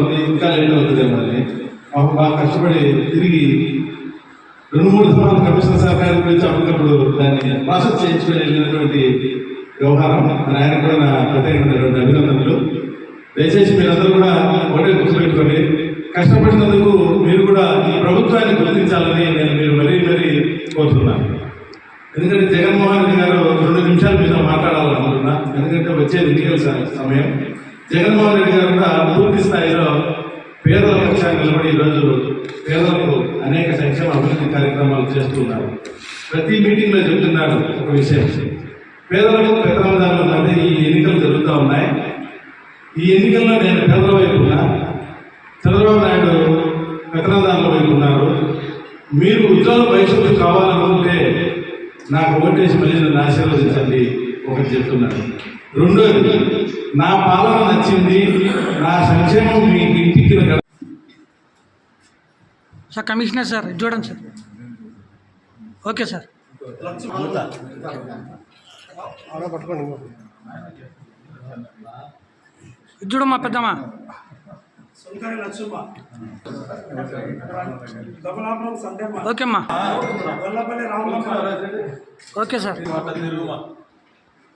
ఉంది, ఇంకా లేట్ అవుతుంది మళ్ళీ పాపం బాగా కష్టపడి తిరిగి రెండు మూడు సార్లు కమిషనర్ సహకారం గురించి అప్పటికప్పుడు దాన్ని ప్రాసెస్ చేయించుకొని వెళ్ళినటువంటి వ్యవహారం మన ఆయన కూడా నా ప్రత్యేకమైనటువంటి అభినందనలు. దయచేసి మీరందరూ కూడా ఒకటే గుర్తుపెట్టుకొని కష్టపడినందుకు మీరు కూడా ఈ ప్రభుత్వాన్ని గుర్తించాలని నేను మీరు మరీ మరీ కోరుతున్నాను. ఎందుకంటే జగన్మోహన్ రెడ్డి గారు రెండు నిమిషాలు మీతో మాట్లాడాలనుకుంటున్నా. ఎందుకంటే వచ్చే ఎన్నికల సమయం. జగన్మోహన్ రెడ్డి గారు కూడా పూర్తి స్థాయిలో పేదల పక్షాన్ని నిలబడి ఈరోజు పేదలకు అనేక సంక్షేమ అభివృద్ధి కార్యక్రమాలు చేస్తున్నారు ప్రతి మీటింగ్లో చెప్తున్నారు ఒక విషయం. పేదలకు పెద్దదారుల అనేది ఈ ఎన్నికలు జరుగుతూ ఉన్నాయి. ఈ ఎన్నికల్లో నేను పేదల వైపు ఉన్నా. చంద్రబాబు నాయుడు పెత్తనదారుల వైపు ఉన్నారు. మీరు ఉద్యోగ భవిష్యత్తు కావాలనుకుంటే నాకు ఓటేసి మళ్ళీ నన్ను ఆశీర్వదించండి. ఒకటి చెప్తున్నాను. రెండోది నా పాలన నచ్చింది నా సంక్షేమం మీకు ఇంటికి సార్ కమిషనర్ సార్ ఇది చూడండి సార్. Okay sir. ఇది చూడమ్మా పెద్దమ్మా. సుంకరి లక్ష్మ దమలాపురం సంధ్యమ్మ ఓకే అమ్మా. Gollapalli Ramalamma okay sir.